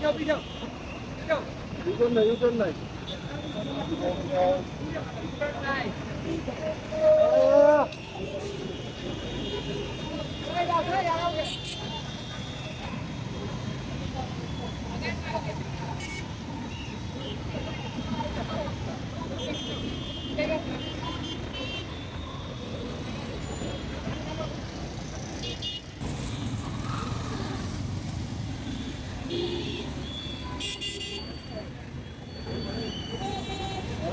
跳壁跳，跳。又真的又真的。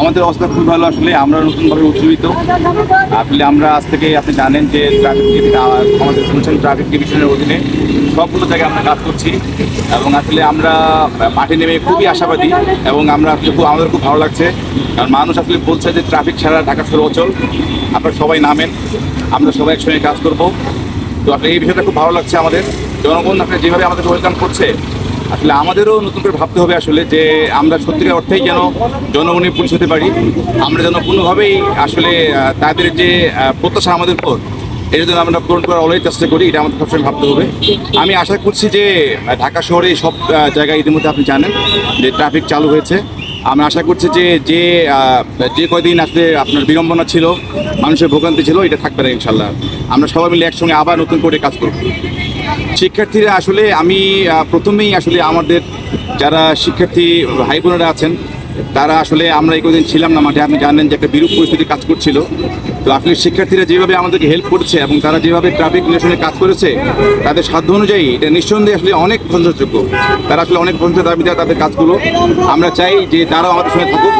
আমাদের অবস্থা খুবই ভালো। আসলে আমরা নতুনভাবে উজ্জীবিত। আসলে আমরা আজ থেকে আপনি জানেন যে ট্রাফিক আমাদের শুনছেন ট্রাফিক ডিভিশনের অধীনে। সবগুলো জায়গায় আমরা কাজ করছি। এবং আসলে আমরা মাঠে নেমে খুবই আশাবাদী। এবং আমরা আসলে খুব, আমাদের খুব ভালো লাগছে। কারণ মানুষ আসলে বলছে যে ট্রাফিক ছাড়া ঢাকা শহর অচল। আপনারা সবাই নামেন। আমরা সবাই একসঙ্গে কাজ করব। তো আসলে এই বিষয়টা খুব ভালো লাগছে আমাদের। জনগণ আপনি যেভাবে আমাদের ওয়েলকাম করছে আসলে আমাদেরও নতুন করে ভাবতে হবে আসলে যে আমরা সত্যিকার অর্থেই যেন জনগণের হতে পারি, আমরা যেন কোনোভাবেই আসলে তাদের যে প্রত্যাশা আমাদের উপর এটা যেন আমরা পূরণ করার অলরেডি চেষ্টা করি, এটা আমাদের সবসময় ভাবতে হবে। আমি আশা করছি যে ঢাকা শহরে সব জায়গায় ইতিমধ্যে আপনি জানেন যে ট্রাফিক চালু হয়েছে। আমরা আশা করছি যে যে যে কয়দিন আসলে আপনার বিড়ম্বনা ছিল, মানুষের ভোগান্তি ছিল, এটা থাকবে না ইনশাল্লাহ। আমরা সবাই মিলে একসঙ্গে আবার নতুন করে কাজ করব। শিক্ষার্থীরা আসলে আমি প্রথমেই আসলে আমাদের যারা শিক্ষার্থী ভাই বোনেরা আছেন, তারা আসলে আমরা এই কদিন ছিলাম না, মাঠে আপনি জানেন যে একটা বিরূপ পরিস্থিতি কাজ করছিল। তো আসলে শিক্ষার্থীরা যেভাবে আমাদেরকে হেল্প করছে এবং তারা যেভাবে ট্রাফিক নিরসনে কাজ করেছে, তাদের সাধ্য অনুযায়ী এটা নিঃসন্দেহে আসলে অনেক প্রশংসাযোগ্য তারা আসলে অনেক প্রশংসা দাবি দেয় তাদের কাজগুলো, আমরা চাই যে তারাও আমাদের সঙ্গে থাকুক